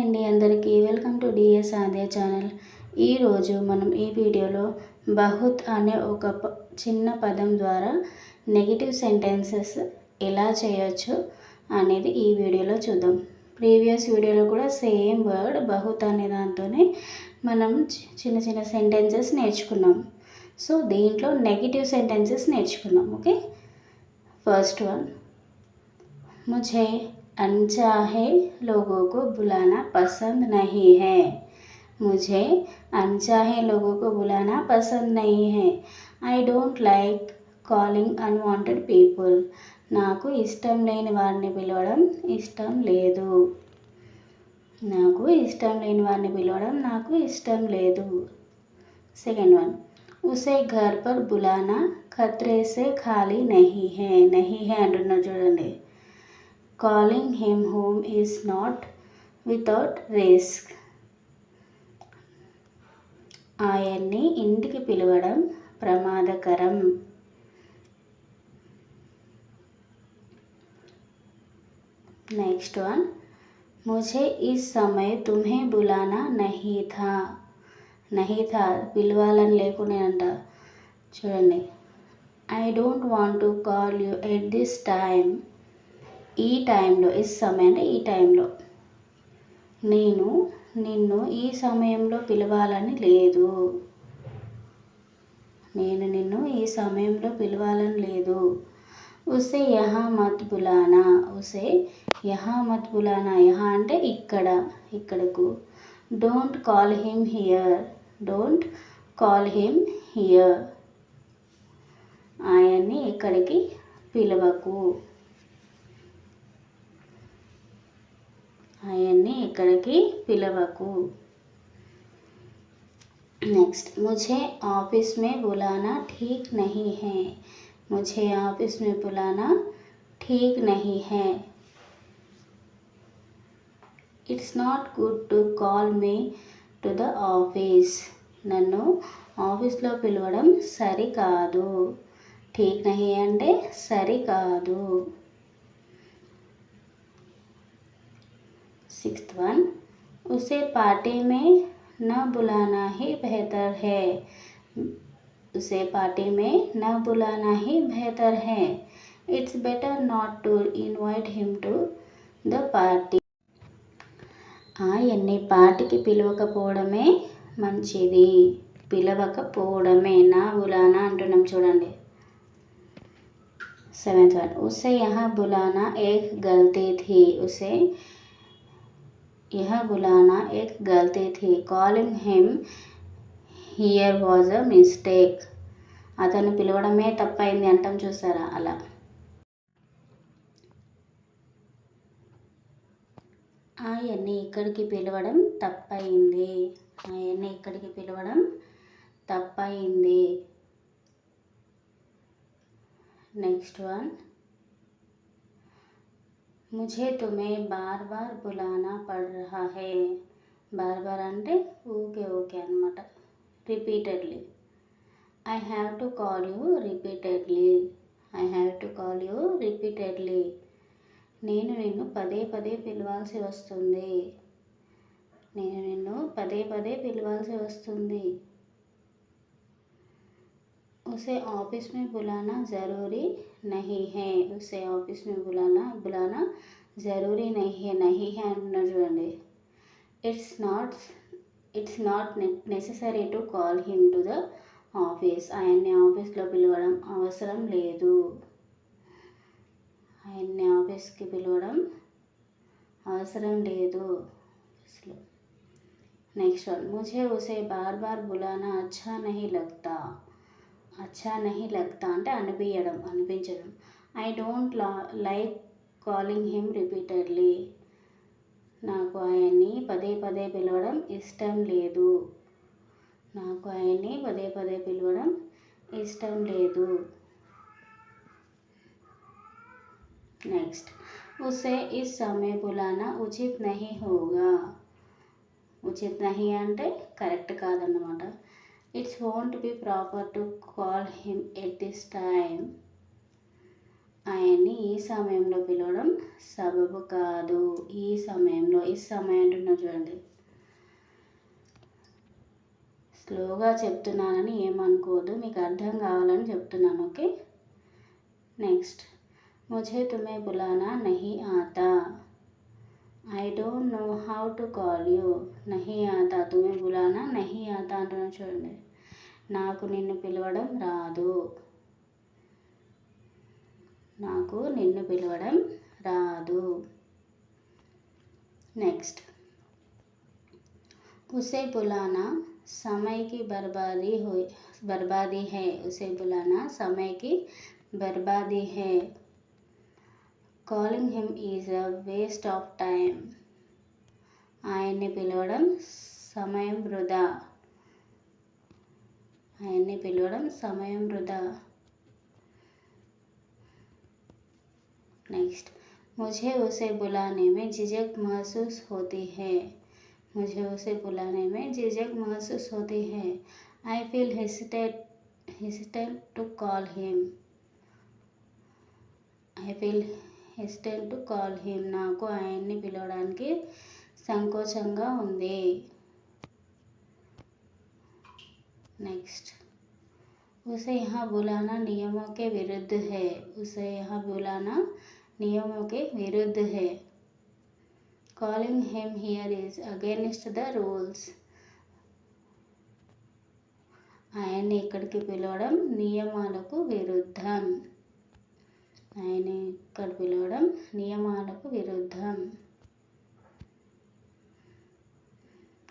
అండి అందరికీ welcome to DS ఆదే ఛానల్. ఈరోజు మనం ఈ వీడియోలో బహుత్ అనే ఒక ప- చిన్న పదం ద్వారా నెగిటివ్ సెంటెన్సెస్ ఎలా చేయొచ్చు అనేది ఈ వీడియోలో చూద్దాం. ప్రీవియస్ వీడియోలో కూడా సేమ్ వర్డ్ బహుత్ అనే దాంతోనే మనం చి- చిన్న చిన్న సెంటెన్సెస్ నేర్చుకున్నాం. సో దీంట్లో నెగిటివ్ సెంటెన్సెస్ నేర్చుకున్నాం ఓకే? First one. मुझे अनचाहे लोगों को बुलाना पसंद नहीं है मुझे अनचाहे लोगों को बुलाना पसंद नहीं है I don't like calling unwanted people నాకు ఇష్టం లేని వారిని పిలవడం ఇష్టం లేదు నాకు ఇష్టం లేని వారిని పిలవడం నాకు ఇష్టం లేదు సెకండ్ వన్ ఉసే ఘర్ పర్ బులానా ఖత్రే సే ఖాళీ నహీ హే నహీ హే అంటున్నారు చూడండి calling him home is not without risk ఆయన్ని ఇంటికి పిలవడం ప్రమాదకరం నెక్స్ట్ వన్ मुझे इस समय तुम्हें बुलाना नहीं था नहीं था పిలవాలని లేకునేనంట చూడండి I don't want to call you at this time ఈ టైంలో ఈ సమయం అంటే ఈ టైంలో. నేను నిన్ను ఈ సమయంలో పిలవాలని లేదు. నేను నిన్ను ఈ సమయంలో పిలవాలని లేదు. ఉసే యహా మత్ బులానా ఉసే యహా మత్ బులానా యహా అంటే ఇక్కడ ఇక్కడకు. Don't call him here don't call him here. ఆయన్ని ఇక్కడికి పిలవకు. ఆయన్ని ఇక్కడికి పిలవకు नेक्स्ट मुझे ऑफिस में बुलाना ठीक नहीं है मुझे ऑफिस में बुलाना ठीक नहीं है it's not good to call me to the office నన్ను ఆఫీస్లో పిలవడం సరికాదు ఠీక్ నహి అంటే సరికాదు सिक्स्थ वन उसे पार्टी में न बुलाना ही बेहतर है उसे पार्टी में न बुलाना ही बेहतर है it's better not to invite him to the party ఆయన్ని పార్టీకి పిలవకపోవడమే మంచిది పిలవకపోవడమే నా బులానా అంటున్నాం చూడండి सेवेंथ वन उसे यहाँ बुलाना एक गलती थी उसे यह बुलाना एक गलती थी calling him here was a mistake అతను పిలవడమే తప్పైంది అంటాం చూసారా అలా ఆయన్ని ఇక్కడికి పిలవడం తప్పయింది ఆయన్ని ఇక్కడికి పిలవడం తప్పయింది नेक्स्ट वन मुझे तुम्हें बार बार बुलाना पड़ रहा है బార్ బార్ అంటే ఊకే ఊకే అనమాట repeatedly I have to call you repeatedly I have to call you repeatedly నేను నిన్ను పదే పదే పిలవాల్సి వస్తుంది నేను నిన్ను పదే పదే పిలవాల్సి వస్తుంది उसे ऑफिस में बुलाना ज़रूरी नहीं है उसे ऑफिस में बुलाना बुलाना ज़रूरी नहीं है नहीं है అంటున్నారు చూడండి it's not it's not necessary to call him to the office ఆయన్ని ఆఫీస్లో పిలవడం అవసరం లేదు ఆయన్ని ఆఫీస్కి పిలవడం అవసరం లేదు ఆఫీస్లో నెక్స్ట్ వన్ मुझे उसे बार बार बुलाना अच्छा नहीं लगता అచ్చా నహి లగ్తా అంటే అనిపించడం అనిపించడం. ఐ డోంట్ లా లైక్ కాలింగ్ హిమ్ రిపీటెడ్లీ. నాకు ఆయన్ని పదే పదే పిలవడం ఇష్టం లేదు. నాకు ఆయన్ని పదే పదే పిలవడం ఇష్టం లేదు. నెక్స్ట్. ఉసే ఇస్ సమయ బులానా ఉచిత్ నహి హోగా. ఉచిత్ నహి అంటే కరెక్ట్ కాదన్నమాట. It's won't be proper to call him at this time ఆయన్ని ఈ సమయంలో పిలవడం సబబు కాదు. ఈ సమయంలో ఈ సమయం అంటున్నా చూడండి. స్లోగా చెప్తున్నానని ఏమనుకోదు మీకు అర్థం కావాలని చెప్తున్నాను ఓకే? నెక్స్ట్. ముझे తుమే బులానా నహి ఆతా. I don't know how to call you నహి ఆతా తుమే బులానా నహి ఆతా అంటున్నా చూడండి నాకు నిన్ను పిలవడం రాదు నాకు నిన్ను పిలవడం రాదు నెక్స్ట్ ఉసే బులానా సమయకి బర్బాదీ హో బర్బాదీ హే ఉసే బులానా సమయకి బర్బాదీ హే calling him is a waste of time ఆయన్ని పిలవడం సమయం వృధా ఆయన్ని పిలవడం సమయం వృధా नेक्स्ट मुझे उसे बुलाने में झिझक महसूस होती है मुझे उसे बुलाने में झिझक महसूस होती है I feel hesitate hesitant to call him I feel hesitant to call him నాకు ఆయన్ని పిలవడానికి సంకోచంగా ఉంది నెక్స్ట్ उसे यहाँ बुलाना नियमों के विरुद्ध है उसे यहाँ बुलाना नियमों के विरुद्ध है calling him here is against the rules ఆయన్ని ఇక్కడికి పిలవడం నియమాలకు విరుద్ధం ఆయన్ని ఇక్కడ పిలవడం నియమాలకు విరుద్ధం.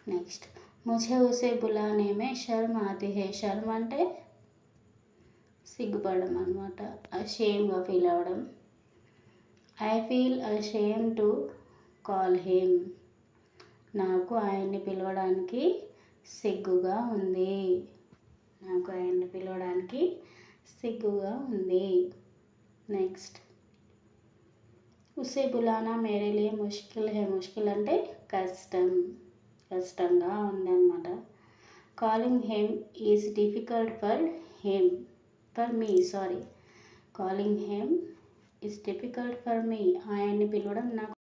నెక్స్ట్. ముజే ఉసే బులానేమే షర్మ్ అతి హే షర్మ్ అంటే సిగ్గుపడడం అనమాట షేమ్గా ఫీల్ అవ్వడం I feel a shame to call him. నాకు ఆయన్ని పిలవడానికి సిగ్గుగా ఉంది. నాకు ఆయన్ని పిలవడానికి సిగ్గుగా ఉంది. నెక్స్ట్ ఉసే బులానా మేరే లియే ముష్కిల్ హే. ముష్కిల్ అంటే కష్టం కష్టంగా ఉందన్నమాట. Calling him is difficult for him for me sorry calling him is difficult for me ఆయన్ని పిలవడం నాకు